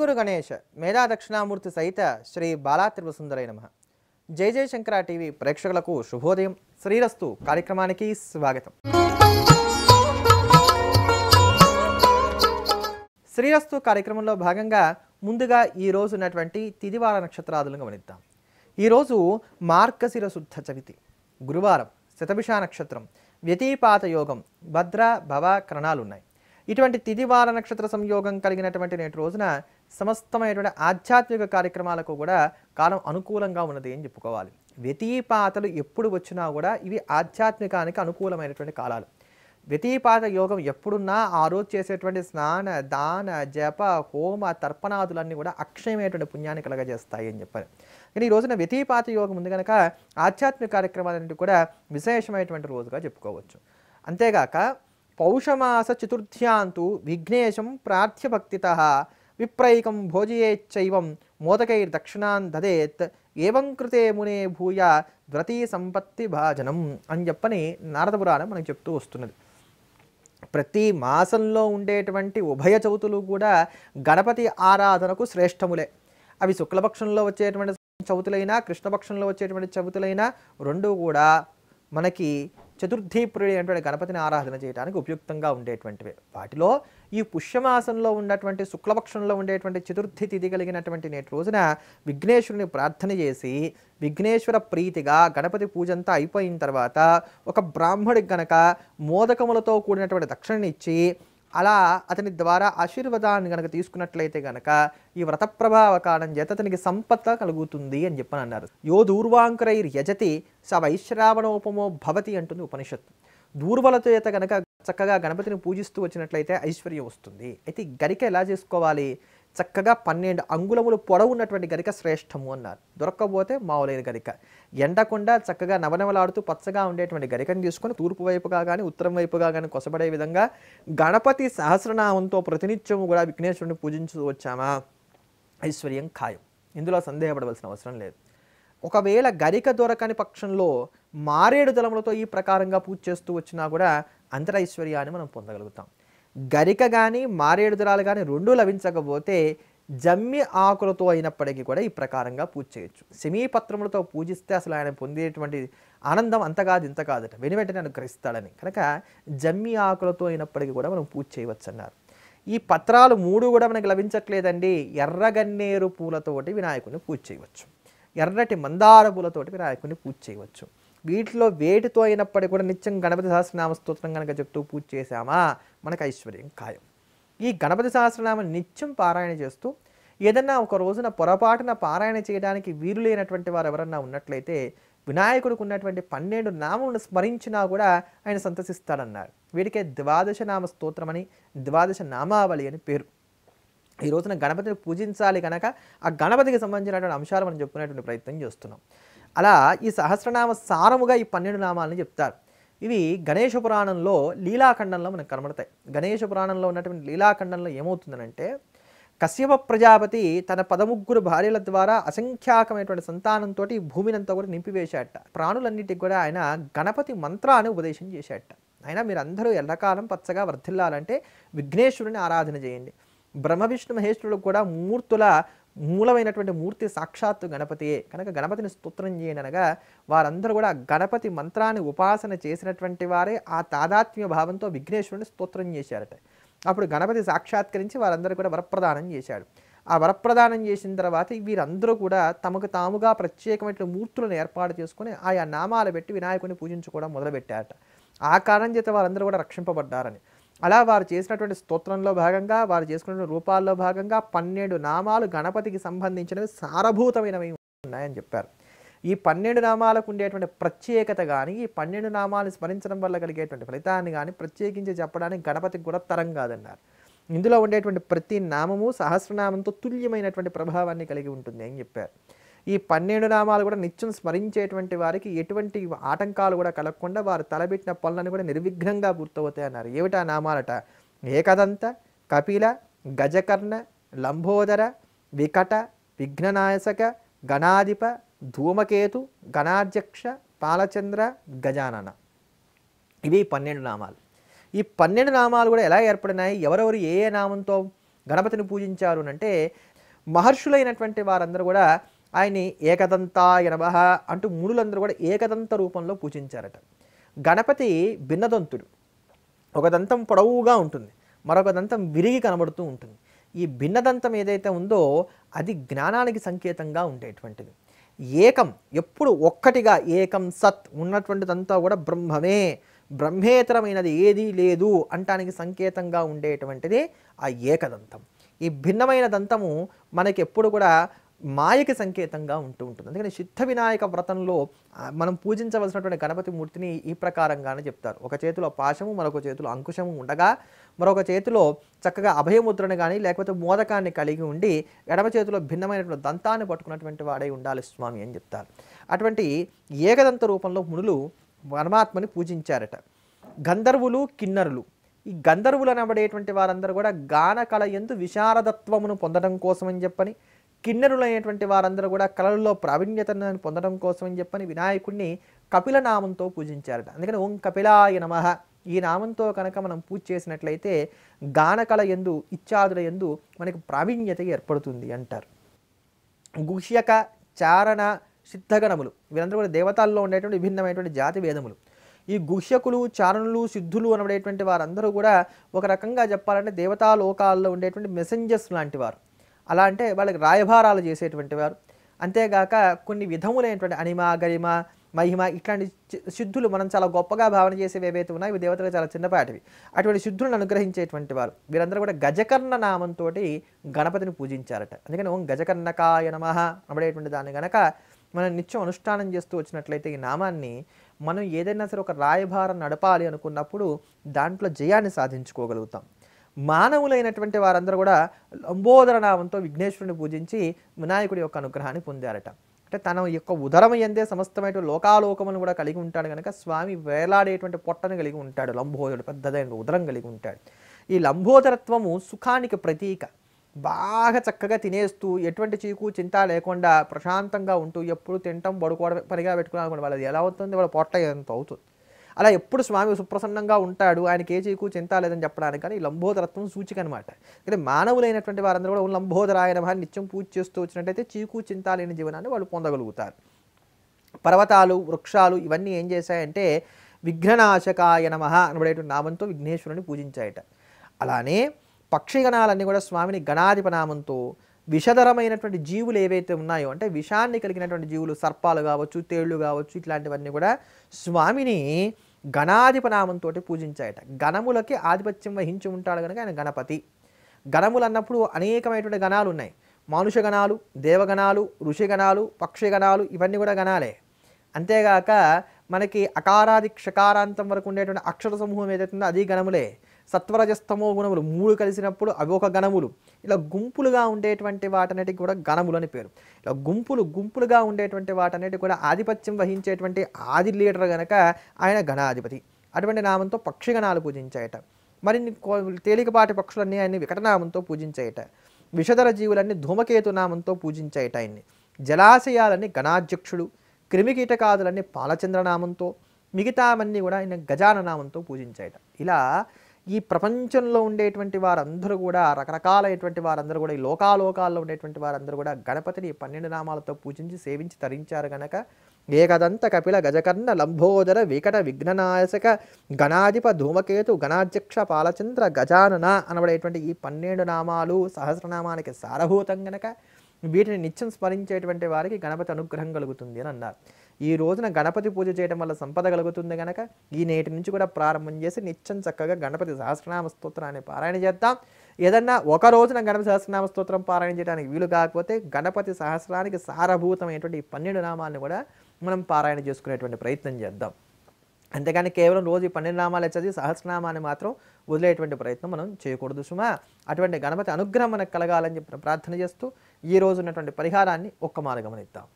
గురు గణేష్ మేధా దక్షిణామూర్తి సహిత శ్రీ బాలా త్రిపుసుందరై నమ. జై జై శంకర టీవీ ప్రేక్షకులకు శుభోదయం. శ్రీరస్తు కార్యక్రమానికి స్వాగతం. శ్రీరస్తు కార్యక్రమంలో భాగంగా ముందుగా ఈ ఉన్నటువంటి తిదివార నక్షత్రాదులను గమనిద్దాం. ఈరోజు మార్గశిర శుద్ధ చవితి. గురువారం శతభిష నక్షత్రం. వ్యతిపాత యోగం. భద్ర భవ కరణాలు ఉన్నాయి ఇటువంటి తిదివార నక్షత్ర సంయోగం కలిగినటువంటి నేటి రోజున సమస్తమైనటువంటి ఆధ్యాత్మిక కార్యక్రమాలకు కూడా కాలం అనుకూలంగా ఉన్నది అని చెప్పుకోవాలి. వ్యతిపాతలు ఎప్పుడు వచ్చినా కూడా ఇవి ఆధ్యాత్మికానికి అనుకూలమైనటువంటి కాలాలు. వ్యతిపాత యోగం ఎప్పుడున్నా ఆ రోజు చేసేటువంటి స్నాన దాన జప హోమ తర్పణాదులన్నీ కూడా అక్షయమైనటువంటి పుణ్యాన్ని కలగజేస్తాయి అని చెప్పారు. కానీ ఈ రోజున వ్యతిపాత యోగం ఉంది కనుక ఆధ్యాత్మిక కార్యక్రమాలన్నింటి కూడా విశేషమైనటువంటి రోజుగా చెప్పుకోవచ్చు. అంతేగాక పౌషమాస చతుర్థ్యాంతు విఘ్నేశం ప్రార్థ్యభక్తిత విప్రైకం భోజయేచ్చైవం మోదకైర్ దక్షిణాన్ దదేత్ ఏవం కృతే మునే భూయ ద్వతీ సంపత్తి భాజనం అని చెప్పని నారద పురాణం మనకు చెప్తూ వస్తున్నది. ప్రతి మాసంలో ఉండేటువంటి ఉభయ చవితులు కూడా గణపతి ఆరాధనకు శ్రేష్టములే. అవి శుక్లపక్షంలో వచ్చేటువంటి చవితులైనా కృష్ణపక్షంలో వచ్చేటువంటి చవితులైనా రెండు కూడా మనకి చతుర్థీ ప్రియుడు గణపతిని ఆరాధన చేయడానికి ఉపయుక్తంగా ఉండేటువంటివి. వాటిలో ఈ పుష్యమాసంలో ఉన్నటువంటి శుక్లపక్షంలో ఉండేటువంటి చతుర్థి తిథి కలిగినటువంటి నేటి రోజున విఘ్నేశ్వరుని ప్రార్థన చేసి విఘ్నేశ్వర ప్రీతిగా గణపతి పూజ అంతా అయిపోయిన తర్వాత ఒక బ్రాహ్మడికి గనక మోదకములతో కూడినటువంటి దక్షిణనిచ్చి అలా అతని ద్వారా ఆశీర్వాదాన్ని కనుక తీసుకున్నట్లయితే గనక ఈ వ్రత ప్రభావ కారణం చేత అతనికి సంపత్త కలుగుతుంది అని చెప్పని అన్నారు యో దూర్వాంకురైర్ యజతి స వైశ్రావణోపమో భవతి అంటుంది ఉపనిషత్తు. దూర్బలత చేత గనక చక్కగా గణపతిని పూజిస్తూ వచ్చినట్లయితే ఐశ్వర్యం వస్తుంది. అయితే గరిక ఎలా చేసుకోవాలి? చక్కగా పన్నెండు అంగుళములు పొడవు ఉన్నటువంటి గరిక శ్రేష్టము అన్నారు. దొరక్కపోతే మావులైన గరిక. ఎండకుండా చక్కగా నవనవలాడుతూ పచ్చగా ఉండేటువంటి గరికను తీసుకొని తూర్పు వైపుగా కానీ ఉత్తరం వైపుగా కానీ కొసబడే విధంగా గణపతి సహస్రనామంతో ప్రతినిత్యము కూడా విఘ్నేశ్వరుని పూజించు వచ్చామా? ఐశ్వర్యం ఖాయం. ఇందులో సందేహపడవలసిన అవసరం లేదు. ఒకవేళ గరిక దొరకని పక్షంలో మారేడు దళములతో ఈ ప్రకారంగా పూజ చేస్తూ వచ్చినా కూడా అంతరైశ్వర్యాన్ని మనం పొందగలుగుతాం. గరిక కానీ మారేడు దళాలు కానీ రెండూ లభించకపోతే జమ్మి ఆకులతో అయినప్పటికీ కూడా ఈ ప్రకారంగా పూజ చేయొచ్చు. సెమీపత్రములతో పూజిస్తే అసలు ఆయన పొందేటువంటి ఆనందం అంత కాదు ఇంత కాదట. వెను వెంటనే అనుగ్రహిస్తాడని. కనుక జమ్మి ఆకులతో అయినప్పటికీ కూడా మనం పూజ చేయవచ్చు అన్నారు ఈ పత్రాలు మూడు కూడా మనకి లభించట్లేదండి. ఎర్రగన్నేరు పూలతోటి వినాయకుడిని పూజ చేయవచ్చు. ఎర్రటి మందార పూలతోటి వినాయకుడిని పూజ చేయవచ్చు. వీటిలో వేటితో అయినప్పటికీ కూడా నిత్యం గణపతి సహస్రనామ స్తోత్రం కనుక చెప్తూ పూజ చేశామా? మనకు ఐశ్వర్యం ఖాయం. ఈ గణపతి సహస్రనామ నిత్యం పారాయణ చేస్తూ ఏదన్నా ఒక రోజున పొరపాటున పారాయణ చేయడానికి వీలు లేనటువంటి వారు ఎవరన్నా ఉన్నట్లయితే వినాయకుడికి ఉన్నటువంటి పన్నెండు నామములను స్మరించినా కూడా ఆయన సంతసిస్తాడన్నారు. వీటికే ద్వాదశ నామ స్తోత్రం అని ద్వాదశ నామావళి అని పేరు. ఈ రోజున గణపతిని పూజించాలి కనుక ఆ గణపతికి సంబంధించినటువంటి అంశాలు మనం చెప్పుకునేటువంటి ప్రయత్నం చేస్తున్నాం. అలా ఈ సహస్రనామ సారముగా ఈ పన్నెండు నామాలని చెప్తారు. ఇవి గణేష పురాణంలో లీలాఖండంలో మనకు కనబడతాయి. గణేష పురాణంలో ఉన్నటువంటి లీలాఖండంలో ఏమవుతుందనంటే కశ్యప ప్రజాపతి తన పదముగ్గురు భార్యల ద్వారా అసంఖ్యాకమైనటువంటి సంతానంతో భూమినంతా కూడా నింపివేశాట ప్రాణులన్నిటికి కూడా ఆయన గణపతి మంత్రాన్ని ఉపదేశం చేశాట అయినా మీరందరూ ఎల్లకాలం పచ్చగా వర్ధిల్లాలంటే విఘ్నేశ్వరుని ఆరాధన చేయండి. బ్రహ్మ విష్ణు మహేశ్వరుడు కూడా మూర్తుల మూలమైనటువంటి మూర్తి సాక్షాత్తు గణపతియే. కనుక గణపతిని స్తోత్రం చేయండి అనగా వారందరూ కూడా గణపతి మంత్రాన్ని ఉపాసన చేసినటువంటి వారే ఆ తాదాత్మ్య భావంతో విఘ్నేశ్వరుని స్తోత్రం చేశారట. అప్పుడు గణపతి సాక్షాత్కరించి వారందరూ కూడా వరప్రదానం చేశాడు. ఆ వరప్రదానం చేసిన తర్వాత వీరందరూ కూడా తమకు తాముగా ప్రత్యేకమైన మూర్తులను ఏర్పాటు చేసుకుని ఆయా నామాలు పెట్టి వినాయకుని పూజించుకోవడం మొదలుపెట్టారట. ఆ కారణం చేత వారందరూ కూడా రక్షింపబడ్డారని. అలా వారు చేసినటువంటి స్తోత్రంలో భాగంగా వారు చేసుకున్న రూపాల్లో భాగంగా పన్నెండు నామాలు గణపతికి సంబంధించినవి సారభూతమైనవి ఉన్నాయని చెప్పారు. ఈ పన్నెండు నామాలకు ఉండేటువంటి ప్రత్యేకత కానీ ఈ పన్నెండు నామాలు స్మరించడం వల్ల కలిగేటువంటి ఫలితాన్ని కానీ ప్రత్యేకించి చెప్పడానికి గణపతికి కూడా తరం కాదన్నారు. ఇందులో ఉండేటువంటి ప్రతి నామము సహస్రనామంతో తుల్యమైనటువంటి ప్రభావాన్ని కలిగి ఉంటుంది అని చెప్పారు. ఈ పన్నెండు నామాలు కూడా నిత్యం స్మరించేటువంటి వారికి ఎటువంటి ఆటంకాలు కూడా కలగకుండా వారు తలబెట్టిన పనులను కూడా నిర్విఘ్నంగా పూర్తవుతాయి అన్నారు ఏమిటా నామాలట? ఏకదంత కపిల గజకర్ణ లంబోదర వికట విఘ్ననాయసక గణాధిప ధూమకేతు గణాధ్యక్ష పాలచంద్ర గజానన. ఇవి పన్నెండు నామాలు. ఈ పన్నెండు నామాలు కూడా ఎలా ఏర్పడినాయి? ఎవరెవరు ఏ ఏ నామంతో గణపతిని పూజించారు అంటే మహర్షులైనటువంటి వారందరూ కూడా ఆయన్ని ఏకదంతాయ నమః అంటూ మునులందరూ కూడా ఏకదంత రూపంలో పూజించారట. గణపతి భిన్నదంతుడు. ఒక దంతం పొడవుగా ఉంటుంది. మరొక దంతం విరిగి కనబడుతూ ఉంటుంది. ఈ భిన్నదంతం ఏదైతే ఉందో అది జ్ఞానానికి సంకేతంగా ఉండేటువంటిది. ఏకం ఎప్పుడు ఒక్కటిగా ఏకం సత్ ఉన్నటువంటిదంతా కూడా బ్రహ్మమే. బ్రహ్మేతరమైనది ఏదీ లేదు అంటానికి సంకేతంగా ఉండేటువంటిది ఆ ఏకదంతం. ఈ భిన్నమైన దంతము మనకి ఎప్పుడు కూడా మాయకి సంకేతంగా ఉంటూ ఉంటుంది. అందుకని సిద్ధ వినాయక వ్రతంలో మనం పూజించవలసినటువంటి గణపతి మూర్తిని ఈ ప్రకారంగానే చెప్తారు. ఒక చేతిలో పాశము మరొక చేతిలో అంకుశము ఉండగా మరొక చేతిలో చక్కగా అభయముద్రను కానీ లేకపోతే మోదకాన్ని కలిగి ఉండి ఎడమ చేతిలో భిన్నమైనటువంటి దంతాన్ని పట్టుకున్నటువంటి వాడై ఉండాలి స్వామి అని చెప్తారు. అటువంటి ఏకదంత రూపంలో మునులు పరమాత్మని పూజించారట. గంధర్వులు కిన్నరులు. ఈ గంధర్వులు అనబడేటువంటి వారందరూ కూడా గాన కళ ఎందు విశారదత్వమును పొందడం కోసమని చెప్పని కిన్నెరులైనటువంటి వారందరూ కూడా కళల్లో ప్రావీణ్యతను పొందడం కోసమని చెప్పని వినాయకుడిని కపిల నామంతో పూజించారట. అందుకని ఓం కపిలాయ నమః. ఈ నామంతో కనుక మనం పూజ చేసినట్లయితే గానకళ ఎందు ఇత్యాదుల ఎందు మనకి ప్రావీణ్యత ఏర్పడుతుంది అంటారు. గుహ్యక చారణ సిద్ధగణములు వీరందరూ కూడా దేవతల్లో ఉండేటువంటి విభిన్నమైనటువంటి జాతి వేదములు. ఈ గుహ్యకులు చారణులు సిద్ధులు అనబడేటువంటి వారందరూ కూడా ఒక రకంగా చెప్పాలంటే దేవతా లోకాల్లో ఉండేటువంటి మెసెంజర్స్ లాంటి వారు. అలా అంటే వాళ్ళకి రాయభారాలు చేసేటువంటి వారు. అంతేగాక కొన్ని విధములైనటువంటి అనిమ గరిమ మహిమ ఇట్లాంటి శుద్ధులు మనం చాలా గొప్పగా భావన చేసేవి ఏవైతే ఉన్నాయో ఇవి దేవతలు చాలా చిన్నపాటివి. అటువంటి శుద్ధులను అనుగ్రహించేటువంటి వారు. వీరందరూ కూడా గజకర్ణ నామంతో గణపతిని పూజించారట. అందుకని ఓం గజకర్ణకాయ నమ అనబడేటువంటి దాన్ని గనక మనం నిత్యం అనుష్ఠానం చేస్తూ వచ్చినట్లయితే ఈ నామాన్ని మనం ఏదైనా సరే ఒక రాయభారం నడపాలి అనుకున్నప్పుడు దాంట్లో జయాన్ని సాధించుకోగలుగుతాం. మానవులైనటువంటి వారందరూ కూడా లంబోదర నామంతో విఘ్నేశ్వరుని పూజించి వినాయకుడి యొక్క అనుగ్రహాన్ని పొందారట. అంటే తన యొక్క ఉదరం ఎందే సమస్తమైన లోకాలోకములను కూడా కలిగి ఉంటాడు కనుక స్వామి వేలాడేటువంటి పొట్టను కలిగి ఉంటాడు లంబోదరుడు పెద్దదైన ఉదరం కలిగి ఉంటాడు. ఈ లంబోదరత్వము సుఖానికి ప్రతీక. బాగా చక్కగా తినేస్తూ ఎటువంటి చీకు చింత లేకుండా ప్రశాంతంగా ఉంటూ ఎప్పుడు తింటాం పడుకోవడం పనిగా పెట్టుకున్నాను వాళ్ళది ఎలా అవుతుంది? వాళ్ళ పొట్ట ఎంత అవుతుంది? అలా ఎప్పుడు స్వామి సుప్రసన్నంగా ఉంటాడు ఆయనకి ఏ చీకు చింత లేదని చెప్పడానికి కానీ ఈ లంబోదరత్వం సూచిక అనమాట అంటే మానవులైనటువంటి వారందరూ కూడా లంబోధరాయన లంబోదరాయన నిత్యం పూజ చేస్తూ వచ్చినట్టయితే చీకు చింత లేని జీవనాన్ని వాళ్ళు పొందగలుగుతారు. పర్వతాలు వృక్షాలు ఇవన్నీ ఏం చేశాయంటే విఘ్ననాశకాయ నమః అనబడేటువంటి నామంతో విఘ్నేశ్వరుని పూజించాయట. అలానే పక్షిగణాలన్నీ కూడా స్వామిని గణాధిప నామంతో విషధరమైనటువంటి జీవులు ఏవైతే ఉన్నాయో అంటే విషాన్ని కలిగినటువంటి జీవులు సర్పాలు కావచ్చు తేళ్ళు కావచ్చు ఇట్లాంటివన్నీ కూడా స్వామిని గణాధిపనామంతో పూజించాయట. గణములకి ఆధిపత్యం వహించి ఉంటాడు కనుక ఆయన గణపతి. గణములు అన్నప్పుడు అనేకమైనటువంటి గణాలు ఉన్నాయి. మానుష గణాలు దేవగణాలు ఋషిగణాలు పక్షిగణాలు ఇవన్నీ కూడా గణాలే. అంతేగాక మనకి అకారాది క్షకారాంతం వరకు ఉండేటువంటి అక్షర సమూహం ఏదైతుందో అది గణములే. సత్వరజస్తమో గుణములు మూడు కలిసినప్పుడు అవి ఒక గణములు ఇలా గుంపులుగా ఉండేటువంటి వాటన్నిటికి కూడా గణములు అని పేరు. ఇలా గుంపులు గుంపులుగా ఉండేటువంటి వాటన్నిటి కూడా ఆధిపత్యం వహించేటువంటి ఆది లీడర్ గనక ఆయన గణాధిపతి అటువంటి నామంతో పక్షిగణాలు పూజించాయట మరిన్ని కో- తేలికపాటి పక్షులన్నీ ఆయన్ని వికటనామంతో పూజించాయట విషధర జీవులన్నీ ధూమకేతు నామంతో పూజించాయట ఆయన్ని. జలాశయాలన్నీ గణాధ్యక్షుడు క్రిమికీటకాదులన్నీ పాలచంద్రనామంతో మిగతావన్నీ కూడా ఆయన గజాన నామంతో పూజించాయట ఇలా ఈ ప్రపంచంలో ఉండేటువంటి వారందరూ కూడా రకరకాలైనటువంటి వారందరూ కూడా ఈ లోకాలోకాల్లో ఉండేటువంటి వారందరూ కూడా గణపతిని ఈ పన్నెండు నామాలతో పూజించి సేవించి తరించారు గనక ఏకదంత కపిల గజకర్ణ లంబోదర వికట విఘ్ననాశక గణాధిప ధూమకేతు గణాధ్యక్ష పాలచంద్ర గజానన అనబడేటువంటి ఈ పన్నెండు నామాలు సహస్రనామానికి సారభూతం గనక వీటిని నిత్యం స్మరించేటువంటి వారికి గణపతి అనుగ్రహం కలుగుతుంది అని అన్నారు. ఈ రోజున గణపతి పూజ చేయడం వల్ల సంపద కలుగుతుంది కనుక ఈ నేటి నుంచి కూడా ప్రారంభం చేసి నిత్యం చక్కగా గణపతి సహస్రనామ స్తోత్రాన్ని పారాయణ చేద్దాం. ఏదన్నా ఒక రోజున గణపతి సహస్రనామ స్తోత్రం పారాయణ చేయడానికి వీలు కాకపోతే గణపతి సహస్రానికి సారభూతమైనటువంటి ఈ పన్నెండు నామాన్ని కూడా మనం పారాయణ చేసుకునేటువంటి ప్రయత్నం చేద్దాం. అంతేగాని కేవలం రోజు ఈ పన్నెండు నామాలు చదివి సహస్రనామాన్ని మాత్రం వదిలేటువంటి ప్రయత్నం మనం చేయకూడదు సుమా. అటువంటి గణపతి అనుగ్రహం మనకు కలగాలని చెప్పి ప్రార్థన చేస్తూ ఈ రోజు ఉన్నటువంటి పరిహారాన్ని ఒక్క మాల గమనిద్దాం.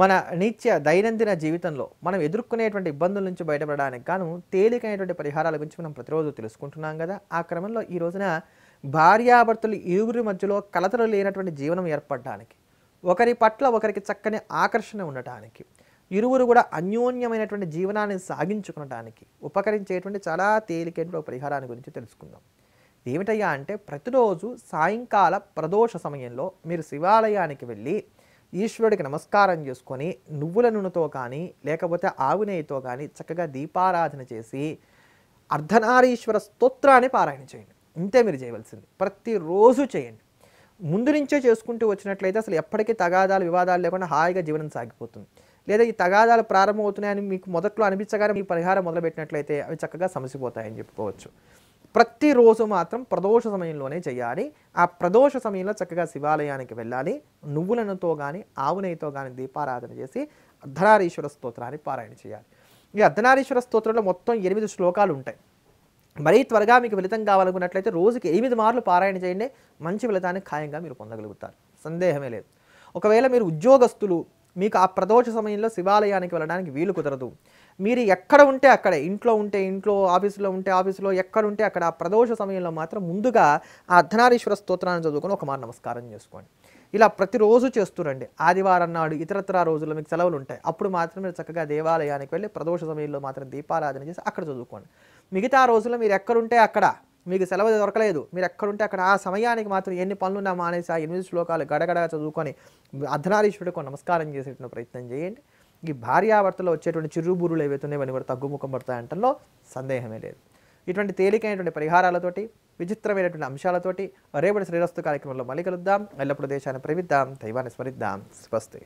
మన నిత్య దైనందిన జీవితంలో మనం ఎదుర్కొనేటువంటి ఇబ్బందుల నుంచి బయటపడడానికి గాను తేలికైనటువంటి పరిహారాల గురించి మనం ప్రతిరోజు తెలుసుకుంటున్నాం కదా. ఆ క్రమంలో ఈ రోజున భార్యాభర్తలు ఇరువురి మధ్యలో కలతలు లేనటువంటి జీవనం ఏర్పడడానికి ఒకరి పట్ల ఒకరికి చక్కని ఆకర్షణ ఉండటానికి ఇరువురు కూడా అన్యోన్యమైనటువంటి జీవనాన్ని సాగించుకునటానికి ఉపకరించేటువంటి చాలా తేలికైన పరిహారాన్ని గురించి తెలుసుకుందాం. ఏమిటయ్యా అంటే ప్రతిరోజు సాయంకాల ప్రదోష సమయంలో మీరు శివాలయానికి వెళ్ళి ఈశ్వరుడికి నమస్కారం చేసుకొని నువ్వుల నూనెతో కానీ లేకపోతే ఆవు నెయ్యితో కానీ చక్కగా దీపారాధన చేసి అర్ధనారీశ్వర స్తోత్రాన్ని పారాయణ చేయండి. ఇంతే మీరు చేయవలసింది. ప్రతిరోజు చేయండి. ముందు నుంచే చేసుకుంటూ వచ్చినట్లయితే అసలు ఎప్పటికీ తగాదాలు వివాదాలు లేకుండా హాయిగా జీవనం సాగిపోతుంది. లేదా ఈ తగాదాలు ప్రారంభమవుతున్నాయని మీకు మొదట్లో అనిపించగానే మీ పరిహారం మొదలుపెట్టినట్లయితే అవి చక్కగా సమసిపోతాయని చెప్పుకోవచ్చు. ప్రతిరోజు మాత్రం ప్రదోష సమయంలోనే చేయాలి. ఆ ప్రదోష సమయంలో చక్కగా శివాలయానికి వెళ్ళాలి. నువ్వులనుతో కానీ ఆవునైతో కానీ దీపారాధన చేసి అర్ధనారీశ్వర స్తోత్రాన్ని పారాయణ చేయాలి. ఈ అర్ధనారీశ్వర స్తోత్రంలో మొత్తం ఎనిమిది శ్లోకాలు ఉంటాయి. మరీ త్వరగా మీకు ఫలితం కావాలనుకున్నట్లయితే రోజుకి ఎనిమిది మార్లు పారాయణ చేయండి. మంచి ఫలితాన్ని ఖాయంగా మీరు పొందగలుగుతారు. సందేహమే లేదు. ఒకవేళ మీరు ఉద్యోగస్తులు మీకు ఆ ప్రదోష సమయంలో శివాలయానికి వెళ్ళడానికి వీలు కుదరదు. మీరు ఎక్కడ ఉంటే అక్కడే ఇంట్లో ఉంటే ఇంట్లో ఆఫీసులో ఉంటే ఆఫీసులో ఎక్కడ ఉంటే అక్కడ ఆ ప్రదోష సమయంలో మాత్రం ముందుగా ఆ అర్ధనారీశ్వర స్తోత్రాన్ని చదువుకొని ఒక మారు నమస్కారం చేసుకోండి. ఇలా ప్రతిరోజు చేస్తురండి ఆదివారం నాడు ఇతరత్ర రోజుల్లో మీకు సెలవులు ఉంటాయి. అప్పుడు మాత్రం మీరు చక్కగా దేవాలయానికి వెళ్ళి ప్రదోష సమయంలో మాత్రం దీపారాధన చేసి అక్కడ చదువుకోండి. మిగతా రోజుల్లో మీరు ఎక్కడుంటే అక్కడ. మీకు సెలవు దొరకలేదు. మీరు ఎక్కడుంటే అక్కడ. ఆ సమయానికి మాత్రం ఎన్ని పనులున్నా మానేసి ఆ ఎనిమిది శ్లోకాలు గడగడగా చదువుకొని అర్ధనారీశ్వరుడికి నమస్కారం చేసేటువంటి ప్రయత్నం చేయండి. ఈ భార్యాభర్తలో వచ్చేటువంటి చిరుబురులు ఏవైతే ఉన్నాయో అవన్నీ కూడా తగ్గుముఖం పడతాయంటలో సందేహమే లేదు. ఇటువంటి తేలికైనటువంటి పరిహారాలతోటి విచిత్రమైనటువంటి అంశాలతోటి రేపటి శ్రీరస్తు కార్యక్రమంలో మళ్ళీ కలుద్దాం. ఎల్లప్పుడూ దేశాన్ని ప్రేమిద్దాం దైవాన్ని స్మరిద్దాం. స్వస్తి.